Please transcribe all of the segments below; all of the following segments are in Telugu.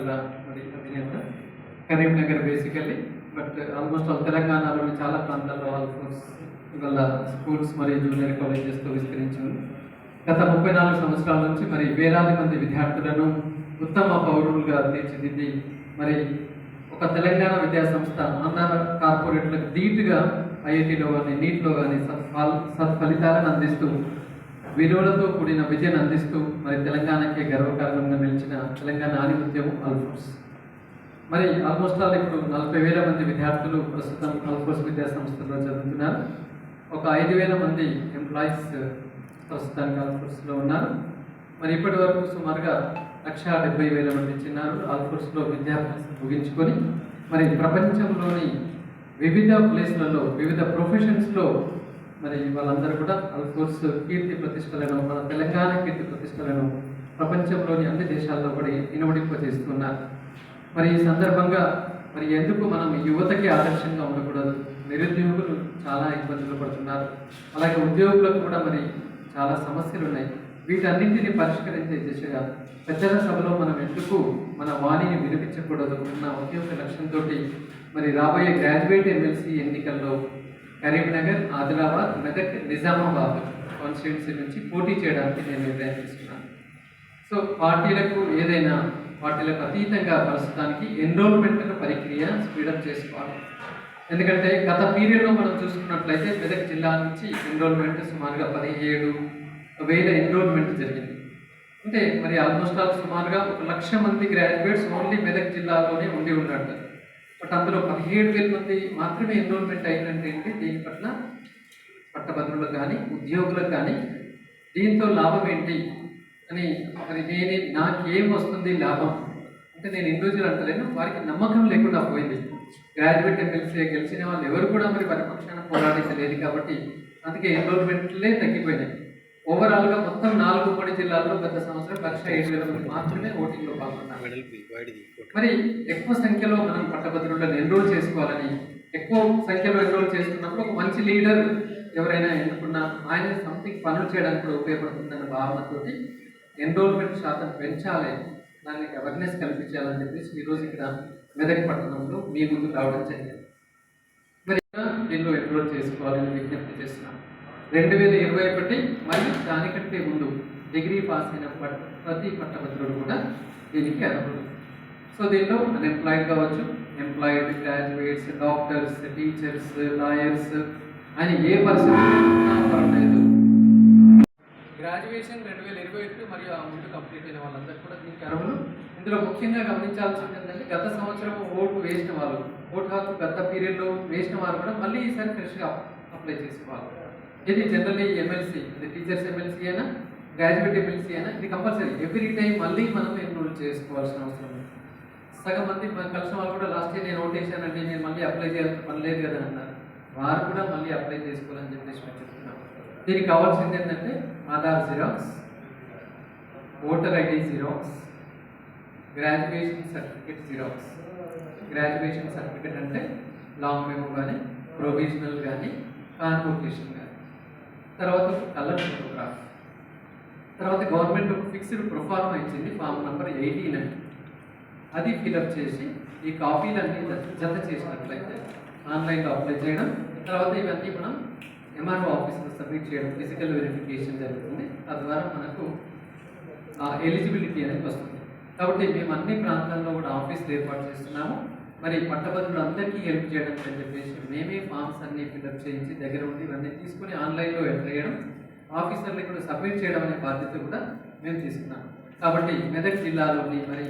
అలా మరి Karimnagar basically but almost all తెలంగాణలోని చాలా ప్రాంతాల్లో ఆల్మోస్ట్ ఇవాళ స్కూల్స్ మరియు జూనియర్ కాలేజెస్తో విస్తరించింది గత ముప్పై నాలుగు సంవత్సరాల నుంచి మరి వేలాది మంది విద్యార్థులను ఉత్తమ పౌరులుగా తీర్చిదిద్ది మరి ఒక తెలంగాణ విద్యా సంస్థ ఆంధ్ర కార్పొరేట్లకు ధీటుగా ఐఐటిలో కానీ నీట్లో కానీ సత్ఫల సత్ఫలితాలను అందిస్తూ విలువలతో కూడిన విద్యను అందిస్తూ మరి తెలంగాణకే గర్వకారణంగా నిలిచిన తెలంగాణ ఆధిపత్యం అల్ఫోర్స్ మరి ఆల్మోస్ట్ ఆల్ ఇప్పుడు నలభై వేల మంది విద్యార్థులు ప్రస్తుతం అల్ఫోర్స్ విద్యా సంస్థలో చదువుతున్నారు. ఒక ఐదు వేల మంది ఎంప్లాయీస్ ప్రస్తుతానికి అల్ఫోర్స్లో ఉన్నారు. మరి ఇప్పటి వరకు సుమారుగా లక్ష డెబ్బై వేల మంది చిన్నారులు ఆల్ఫోర్స్లో విద్యాభ్యాసం ముగించుకొని మరి ప్రపంచంలోని వివిధ ప్లేస్లలో వివిధ ప్రొఫెషన్స్లో మరి వాళ్ళందరూ కూడా కోర్సు కీర్తి ప్రతిష్టలను మన తెలంగాణ కీర్తి ప్రతిష్టలను ప్రపంచంలోని అన్ని దేశాల్లో కూడా ఇనుమడింపజేస్తున్నారు మరి ఈ సందర్భంగా మరి ఎందుకు మనం యువతకి ఆదర్శంగా ఉండకూడదు? నిరుద్యోగులు చాలా ఇబ్బందులు పడుతున్నారు. అలాగే ఉద్యోగులకు కూడా మరి చాలా సమస్యలు ఉన్నాయి. వీటన్నింటిని పరిష్కరించే దిశగా ప్రచార సభలో మనం ఎందుకు మన వాణిని వినిపించకూడదు అన్న ఒకే ఒక లక్ష్యంతో మరి రాబోయే గ్రాడ్యుయేట్ ఎమ్మెల్సీ ఎన్నికల్లో కరీంనగర్ ఆదిలాబాద్ మెదక్ నిజామాబాద్ కాన్స్టిట్యున్సీ నుంచి పోటీ చేయడానికి నేను నిర్ణయం తీసుకున్నాను. సో పార్టీలకు ఏదైనా పార్టీలకు అతీతంగా ప్రస్తుతానికి ఎన్రోల్మెంట్ ప్రక్రియ స్పీడప్ చేసుకోవాలి. ఎందుకంటే గత పీరియడ్లో మనం చూసుకున్నట్లయితే మెదక్ జిల్లా నుంచి ఎన్రోల్మెంట్ సుమారుగా పదిహేడు వేల ఎన్రోల్మెంట్ జరిగింది. అంటే మరి ఆల్మోస్ట్ ఆల్ సుమారుగా ఒక లక్ష మంది గ్రాడ్యుయేట్స్ ఓన్లీ మెదక్ జిల్లాలోనే ఉండి ఉన్నట్టు. బట్ అందులో పదిహేడు వేల మంది మాత్రమే ఎన్రోల్మెంట్ అయినట్టు ఏంటి దీని పట్ల పట్టభద్రులకు కానీ ఉద్యోగులకు కానీ దీంతో లాభం ఏంటి? అని మరి నేను నాకేం వస్తుంది లాభం? అంటే నేను ఇండివిజువల్ అంటలేను వారికి నమ్మకం లేకుండా పోయింది. గ్రాడ్యుయేట్ ఎమ్మెల్సీ గెలిచిన వాళ్ళు ఎవరు కూడా మరి పరిపక్షాన పోరాడించలేదు కాబట్టి అందుకే ఎన్రోల్మెంట్లే తగ్గిపోయినాయి. ఓవరాల్గా మొత్తం నాలుగు ఉమ్మడి జిల్లాల్లో గత సంవత్సరం లక్ష ఏడు వేల మంది మాత్రమే ఓటింగ్లో పాల్గొన్నారు. మరి ఎక్కువ సంఖ్యలో మనం పట్టభద్రులను ఎన్రోల్ చేసుకోవాలని ఎక్కువ సంఖ్యలో ఎన్రోల్ చేసుకున్నప్పుడు ఒక మంచి లీడర్ ఎవరైనా ఎన్నుకున్నా ఆయన సంథింగ్ పనులు చేయడానికి కూడా ఉపయోగపడుతుందన్న భావనతోటి ఎన్రోల్మెంట్ శాతం పెంచాలి. దానికి అవేర్నెస్ కల్పించాలని చెప్పేసి ఈరోజు ఇక్కడ మెదక్ పట్టణంలో మీ ముందు రావడం జరిగింది. మరి దీనిలో ఎన్రోల్ చేసుకోవాలని విజ్ఞప్తి చేస్తున్నాం? రెండు వేల ఇరవై ఒకటి మరియు దానికంటే ముందు డిగ్రీ పాస్ అయిన పట్- ప్రతి పట్టభద్రుడు కూడా దీనికి అర్హుడు. సో దీనిలో అన్ఎంప్లాయిడ్ కావచ్చు employed graduates doctors teachers lawyers అని ఏ పరిస్థితి పర్లేదు గ్రాడ్యుయేషన్ రెండు వేల ఇరవై ఒకటి మరియు ఆ ముందు కంప్లీట్ అయిన వాళ్ళందరూ కూడా దీనికి అర్హులు. ఇందులో ముఖ్యంగా గమనించాల్సింది ఏంటంటే గత సంవత్సరం ఓటు వేసిన వాళ్ళు ఓటు హక్కు గత పీరియడ్లో వేసిన వారు కూడా మళ్ళీ ఈసారి ఫ్రెష్గా అప్లై చేసుకోవాలి. ఇది జనరల్లీ ఎమ్మెల్సీ ఇది టీచర్స్ ఎమ్మెల్సీ అయినా గ్రాడ్యుయేట్ ఎమ్మెల్సీ అయినా ఇది కంపల్సరీ ఎవ్రీ టైం మళ్ళీ మనం ఎన్రోల్ చేసుకోవాల్సిన అవసరం ఉంది సగం మంది కలిసిన వాళ్ళు కూడా లాస్ట్ ఇయర్ నేను ఓట్ వేసానంటే నేను మళ్ళీ అప్లై చేయాల్సిన పని లేదు కదా అన్నారు వారు కూడా మళ్ళీ అప్లై చేసుకోవాలని చెప్పేసి మేము చెప్తున్నాం. దీనికి కావాల్సింది ఏంటంటే Aadhaar xerox voter ID xerox graduation certificate xerox graduation certificate అంటే లాంగ్ మెమో కానీ ప్రొవిజనల్ కానీ కాన్వోకేషన్ కానీ తర్వాత కలర్ ఫోటోగ్రాఫ్ తర్వాత గవర్నమెంట్ ఒక ఫిక్స్డ్ ప్రొఫార్మా ఇచ్చింది ఫామ్ నెంబర్ ఎయిటీన్ అని. అది ఫిలప్ చేసి ఈ కాపీలన్నీ జత జత చేసినట్లయితే ఆన్లైన్లో అప్లై చేయడం తర్వాత ఇవన్నీ మనం ఎంఆర్ఓ ఆఫీస్లో సబ్మిట్ చేయడం ఫిజికల్ వెరిఫికేషన్ జరుగుతుంది. తద్వారా మనకు ఎలిజిబిలిటీ అనేది వస్తుంది. కాబట్టి మేము అన్ని ప్రాంతాల్లో కూడా ఆఫీసులు ఏర్పాటు చేస్తున్నాము. మరి పట్టభద్రులు అందరికీ హెల్ప్ చేయడం అని చెప్పేసి మేమే ఫామ్స్ అన్ని ఫిల్అప్ చేయించి దగ్గర ఉండి ఇవన్నీ తీసుకుని ఆన్లైన్లో ఎంటర్ చేయడం ఆఫీసర్లకు కూడా సబ్మిట్ చేయడం అనే బాధ్యత కూడా మేము తీసుకున్నాం. కాబట్టి మెదక్ జిల్లాలోని మరి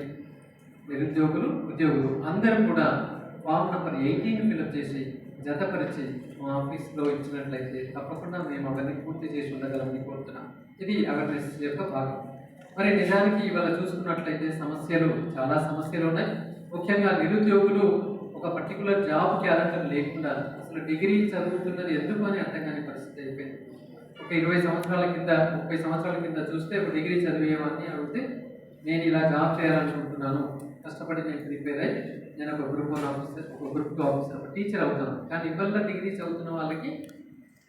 నిరుద్యోగులు ఉద్యోగులు అందరూ కూడా ఫామ్ నెంబర్ ఎయిటీన్ ఫిల్అప్ చేసి జతపరిచి మా ఆఫీస్లో ఇచ్చినట్లయితే తప్పకుండా మేము అవన్నీ పూర్తి చేసి ఉండగలమని కోరుతున్నాం. ఇది అవేర్నెస్ యొక్క భాగం. మరి నిజానికి ఇవాళ చూసుకున్నట్లయితే సమస్యలు చాలా సమస్యలు ఉన్నాయి. ముఖ్యంగా నిరుద్యోగులు ఒక పర్టికులర్ జాబ్ క్యాలెండర్ లేకుండా అసలు డిగ్రీ చదువుతున్నది ఎందుకు అని అర్థం కాని పరిస్థితి అయిపోయింది. ఒక ఇరవై సంవత్సరాల కింద ముప్పై సంవత్సరాల కింద చూస్తే ఒక డిగ్రీ చదివేవాడిని అడిగితే నేను ఇలా జాబ్ చేయాలనుకుంటున్నాను. కష్టపడి నేను ప్రిపేర్ అయ్యి నేను ఒక గ్రూప్ వన్ ఆఫీసర్ ఒక గ్రూప్ టూ ఆఫీసర్ ఒక టీచర్ అవుతాను. కానీ ఇవాళ డిగ్రీ చదువుతున్న వాళ్ళకి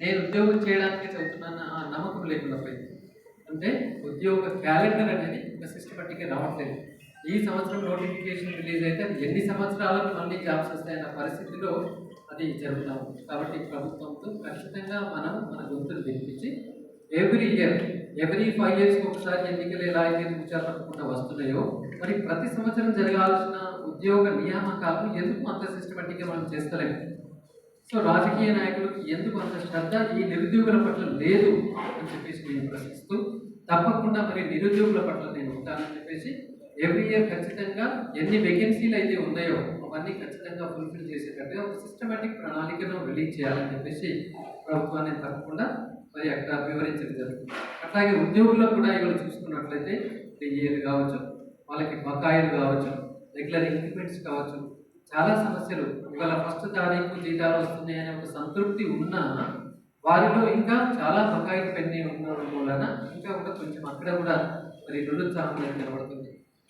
నేను ఉద్యోగం చేయడానికి చదువుతున్నాను ఆ నమ్మకం లేకుండా పోయింది. అంటే ఉద్యోగ క్యాలెండర్ అనేది ఒక సిస్టమేటిక్గా రావట్లేదు. ఈ సంవత్సరం నోటిఫికేషన్ రిలీజ్ అయితే ఎన్ని సంవత్సరాలకు మళ్ళీ జాబ్స్ వస్తాయన్న పరిస్థితిలో అది జరుగుతాం కాబట్టి ప్రభుత్వంతో ఖచ్చితంగా మనం మన గుర్తులు వినిపించి ఎవ్రీ ఇయర్ ఎవ్రీ ఫైవ్ ఇయర్స్కి ఒకసారి ఎన్నికలు ఎలా అయితే కూర్చోబెట్టకుండా వస్తున్నాయో మరి ప్రతి సంవత్సరం జరగాల్సిన ఉద్యోగ నియామకాలను ఎందుకు అంత సిస్టమేటిక్గా మనం చేస్తలేము? సో రాజకీయ నాయకులకు ఎందుకు అంత శ్రద్ధ ఈ నిరుద్యోగుల పట్ల లేదు అని చెప్పేసి నేను ప్రశ్నిస్తూ తప్పకుండా మరి నిరుద్యోగుల పట్ల నేను ఉంటానని చెప్పేసి ఎవ్రీ ఇయర్ ఖచ్చితంగా ఎన్ని వేకెన్సీలు అయితే ఉన్నాయో అవన్నీ ఖచ్చితంగా ఫుల్ఫిల్ చేసేటట్టుగా ఒక సిస్టమేటిక్ ప్రణాళికను రిలీజ్ చేయాలని చెప్పేసి ప్రభుత్వాన్ని తప్పకుండా మరి అక్కడ వివరించడం జరుగుతుంది. అట్లాగే ఉద్యోగులకు కూడా ఇవాళ చూసుకున్నట్లయితే డిఏలు కావచ్చు వాళ్ళకి బకాయిలు కావచ్చు రెగ్యులర్ ఇంక్రిమెంట్స్ కావచ్చు చాలా సమస్యలు. ఇవాళ ఫస్ట్ తారీఖు జీతాలు వస్తున్నాయనే ఒక సంతృప్తి ఉన్నా వారిలో ఇంకా చాలా బకాయిలు పెండింగ్ ఉండడం వలన ఇంకా కూడా కొంచెం అక్కడ కూడా మరి నిరుత్సాహం కనబడుతుంది.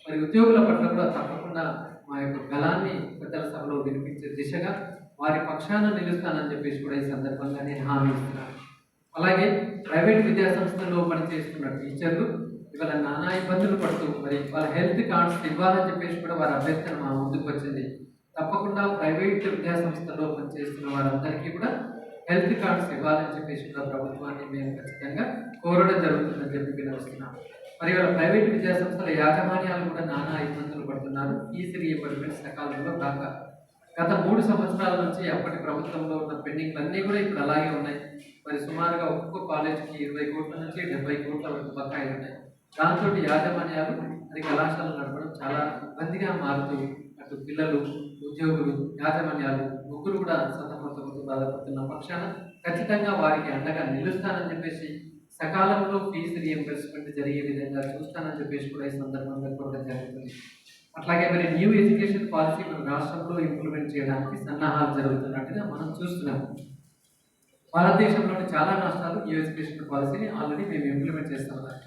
మరి ఉద్యోగుల పట్ల కూడా తప్పకుండా మా యొక్క బలాన్ని పెద్దల సభలో వినిపించే దిశగా వారి పక్షాన నిలుస్తానని చెప్పేసి కూడా ఈ సందర్భంగా నేను హామీ ఇస్తున్నాను. అలాగే ప్రైవేట్ విద్యాసంస్థల్లో పనిచేస్తున్న టీచర్లు ఇవాళ నానా ఇబ్బందులు పడుతూ మరి వాళ్ళ హెల్త్ కార్డ్స్ ఇవ్వాలని చెప్పేసి కూడా వారి అభ్యర్థన మా ముందుకు వచ్చింది. తప్పకుండా ప్రైవేట్ విద్యాసంస్థల్లో పనిచేస్తున్న వారందరికీ కూడా హెల్త్ కార్డ్స్ ఇవ్వాలని చెప్పేసి కూడా ప్రభుత్వాన్ని మేము ఖచ్చితంగా కోరడం జరుగుతుందని చెప్పి వినవస్తున్నాం మరి వాళ్ళ ప్రైవేట్ విద్యా సంస్థల యాజమాన్యాలు కూడా నానా ఇబ్బందులు పడుతున్నారు. ఫీజు రీఎంబర్స్మెంట్ సకాలంలో కాక గత మూడు సంవత్సరాల నుంచి అప్పటి ప్రభుత్వంలో ఉన్న పెండింగ్లు అన్నీ కూడా ఇప్పుడు అలాగే ఉన్నాయి. మరి సుమారుగా ఒక్కొక్క కాలేజీకి ఇరవై కోట్ల నుంచి డెబ్బై కోట్ల వరకు బకాయిలు ఉన్నాయి. దాంతో యాజమాన్యాలు మరి కళాశాలలు నడపడం చాలా ఇబ్బందిగా మారుతూ అటు పిల్లలు ఉద్యోగులు యాజమాన్యాలు ముగ్గురు కూడా సతమతమవుతూ బాధపడుతున్న పక్షాన ఖచ్చితంగా వారికి అండగా నిలుస్తానని చెప్పేసి సకాలంలో ఫీజు రియంబర్స్మెంట్ జరిగే విధంగా చూస్తానని చెప్పేసి కూడా ఈ సందర్భంగా కోరడం జరుగుతుంది. అట్లాగే మరి న్యూ ఎడ్యుకేషన్ పాలసీ మన రాష్ట్రంలో ఇంప్లిమెంట్ చేయడానికి సన్నాహాలు జరుగుతున్నట్టుగా మనం చూస్తున్నాం. భారతదేశంలోని చాలా రాష్ట్రాలు న్యూ ఎడ్యుకేషన్ పాలసీని ఆల్రెడీ మేము ఇంప్లిమెంట్ చేస్తామన్నారు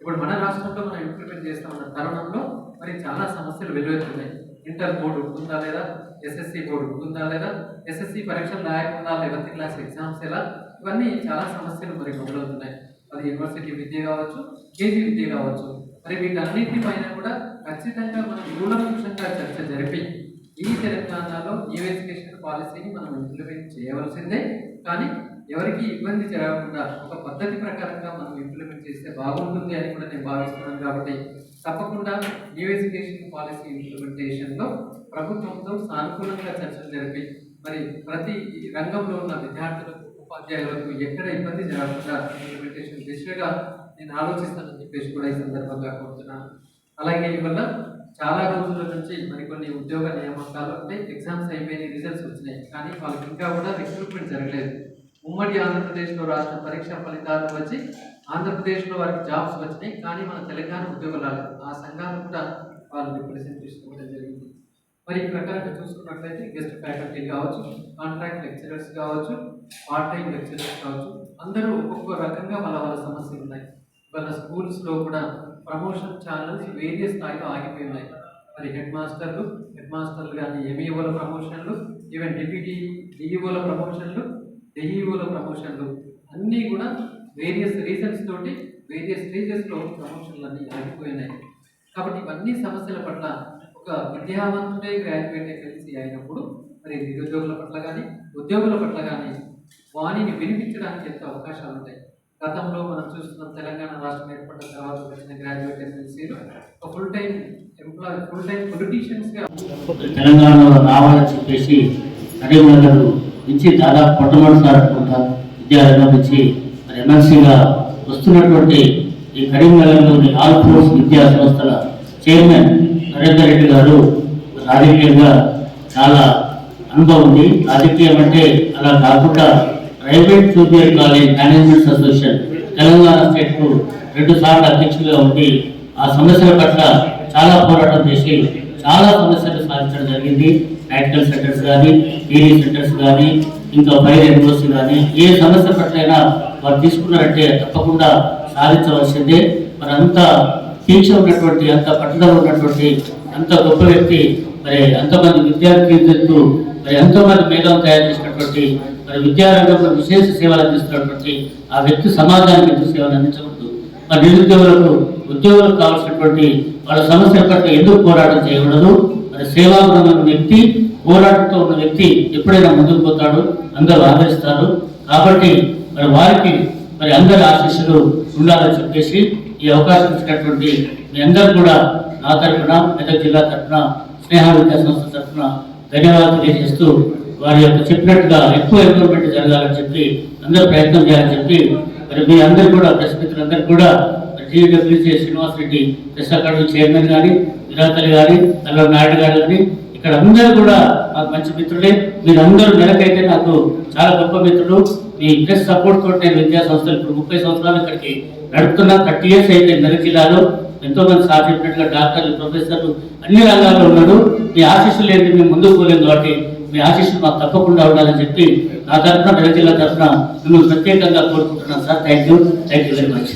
ఇప్పుడు మన రాష్ట్రంలో మనం ఇంప్లిమెంట్ చేస్తామన్న తరుణంలో మరి చాలా సమస్యలు వెలువెత్తున్నాయి. ఇంటర్ బోర్డు ఉంటుందా లేదా? ఎస్ఎస్సి బోర్డు ఉంటుందా లేదా? ఎస్ఎస్సి పరీక్షలు రాయకుండా లెవెన్త్ క్లాస్ ఎగ్జామ్స్ ఎలా? ఇవన్నీ చాలా సమస్యలు మరి మొదలవుతున్నాయి. అది యూనివర్సిటీ విద్య కావచ్చు కేజీ విద్య కావచ్చు. మరి వీటన్నిటిపైన కూడా ఖచ్చితంగా మనం కూలంకుషంగా చర్చ జరిపి ఈ తెలంగాణలో న్యూ ఎడ్యుకేషన్ పాలసీని మనం ఇంప్లిమెంట్ చేయవలసిందే. కానీ ఎవరికి ఇబ్బంది జరగకుండా ఒక పద్ధతి ప్రకారంగా మనం ఇంప్లిమెంట్ చేస్తే బాగుంటుంది అని కూడా నేను భావిస్తున్నాను కాబట్టి తప్పకుండా న్యూ ఎడ్యుకేషన్ పాలసీ ఇంప్లిమెంటేషన్లో ప్రభుత్వంతో సానుకూలంగా చర్చలు జరిపి మరి ప్రతి రంగంలో ఉన్న విద్యార్థులకు ఉపాధ్యాయులకు ఎక్కడ ఇబ్బంది జరగకుండా ఇంప్లిమెంటేషన్ దిశగా నేను ఆలోచిస్తానని చెప్పేసి కూడా ఈ సందర్భంగా కోరుతున్నాను. అలాగే ఇవల్ల చాలా రోజుల నుంచి మరికొన్ని ఉద్యోగ నియామకాలు అంటే ఎగ్జామ్స్ అయిపోయినాయి రిజల్ట్స్ వచ్చినాయి. కానీ వాళ్ళకి ఇంకా కూడా రిక్రూట్మెంట్ జరగలేదు. ఉమ్మడి ఆంధ్రప్రదేశ్లో రాష్ట్ర పరీక్ష ఫలితాలు వచ్చి ఆంధ్రప్రదేశ్లో వారికి జాబ్స్ వచ్చినాయి. కానీ మన తెలంగాణ ఉద్యోగాలు రాలేదు. ఆ సంఘాలు కూడా వాళ్ళు రిప్రజెంట్ చేసుకోవడం జరిగింది. మరి ఈ ప్రకారంగా చూసుకున్నట్లయితే గెస్ట్ ఫ్యాకల్టీ కావచ్చు కాంట్రాక్ట్ లెక్చరర్స్ కావచ్చు పార్ట్ టైం లెక్చరర్స్ కావచ్చు అందరూ ఒక్కొక్క రకంగా వాళ్ళ వాళ్ళ సమస్యలు ఉన్నాయి. వాళ్ళ స్కూల్స్లో కూడా ప్రమోషన్ ఛానల్స్ వేరే స్థాయిలో ఆగిపోయి ఉన్నాయి మరి హెడ్ మాస్టర్లు హెడ్ మాస్టర్లు కానీ ఎంఈఓల ప్రమోషన్లు ఈవెన్ డిప్యూటీ డిఈఓల ప్రమోషన్లు డిఈఓల ప్రమోషన్లు అన్నీ కూడా వేరియస్ రీజన్స్ తోటి వేరియస్ స్టేజెస్లో ప్రమోషన్లు అన్నీ ఆగిపోయినాయి. కాబట్టి ఇవన్నీ సమస్యల పట్ల ఒక విద్యావంతుడే గ్రాడ్యుయేట్ కలిసి అయినప్పుడు మరి నిరుద్యోగుల పట్ల కానీ ఉద్యోగుల పట్ల కానీ వాణిని వినిపించడానికి ఎంతో అవకాశాలు ఉంటాయి. గతంలో మనం చూస్తున్నాం తెలంగాణ రాష్ట్రం ఏర్పడిన తర్వాత వచ్చిన గ్రాడ్యుయేట్ ఎమ్మెల్సీలు ఒక full time employ full time పొలిటీషియన్స్గా తెలంగాణలో రావాలని చెప్పేసి కరీంనగర్ నుంచి దాదాపు మొట్టమొదటిసారి అనుకుంటా విద్యారంగం నుంచి మరి ఎమ్మెల్సీగా వస్తున్నటువంటి ఈ కరీంనగర్లోని ఆల్ ఫోర్స్ విద్యా సంస్థల చైర్మన్ నరేందర్ రెడ్డి గారు రాజకీయంగా చాలా అనుభవం ఉంది. రాజకీయం అంటే అలా కాకుండా private junior college managements association Telangana స్టేట్కు రెండు సార్లు అధ్యక్షులుగా ఉండి ఆ సమస్యల పట్ల చాలా పోరాటం చేసి చాలా సమస్యలు సాధించడం జరిగింది. ప్రాక్టికల్ సెంటర్స్ కానీ ఈడీ సెంటర్స్ కానీ ఇంకా ఫైర్ యూనివర్సిటీ కానీ ఏ సమస్య పట్లైనా వారు తీసుకున్నారంటే తప్పకుండా సాధించవలసిందే. మరి అంత దీక్ష ఉన్నటువంటి అంత పట్టుదల ఉన్నటువంటి అంత గొప్ప వ్యక్తి మరి అంతమంది విద్యార్థి మరి ఎంతో మంది మేధావులు తయారు చేసినటువంటి మరి విద్యారంగంలో విశేష సేవలు అందిస్తున్నటువంటి ఆ వ్యక్తి సమాజానికి ఎంతో సేవలు అందించకూడదు. మరి నిరుద్యోగులకు ఉద్యోగులకు కావాల్సినటువంటి వాళ్ళ సమస్యల పట్ల ఎందుకు పోరాటం చేయకూడదు? మరి సేవాగుణమైన వ్యక్తి పోరాటంతో ఉన్న వ్యక్తి ఎప్పుడైనా ముందుకు పోతాడు? అందరూ ఆదరిస్తారు. కాబట్టి మరి వారికి మరి అందరి ఆశీస్సులు ఉండాలని చెప్పేసి ఈ అవకాశం ఇచ్చినటువంటి మీ అందరూ కూడా నా తరఫున మెదక్ జిల్లా తరఫున స్నేహ విద్యా సంస్థ తరఫున ధన్యవాదాలు తెలియజేస్తూ వారి యొక్క చెప్పినట్టుగా ఎక్కువ ఇంప్రూవ్మెంట్ జరగాలని చెప్పి అందరూ ప్రయత్నం చేయాలని చెప్పి మరి మీ అందరు కూడా ప్రెస్ మిత్రులందరూ కూడా TWC Srinivas Reddy press academy chairman కానీ విరాతలు కానీ నల్ల నాయుడు గారు కానీ ఇక్కడ అందరూ కూడా నాకు మంచి మిత్రులే. మీరందరూ నెలకైతే నాకు చాలా గొప్ప మిత్రులు. మీ ప్రెస్ సపోర్ట్ తోటి నేను విద్యా సంస్థలు ఇప్పుడు ముప్పై సంవత్సరాలు ఇక్కడికి నడుపుతున్నా. థర్టీ ఇయర్స్ అయితే మెదక్ జిల్లాలో. ఎంతో మంది సార్ డాక్టర్లు ప్రొఫెసర్లు అన్ని రంగాల్లో ఉన్నారు మీ ఆశీస్సులు ఏంటి? మేము ముందుకు పోలేము కాబట్టి మీ ఆశీస్సులు మాకు తప్పకుండా ఉండాలని చెప్పి నా తరఫున మెడ జిల్లా తరఫున మిమ్మల్ని ప్రత్యేకంగా కోరుకుంటున్నాను sir. Thank you thank you very much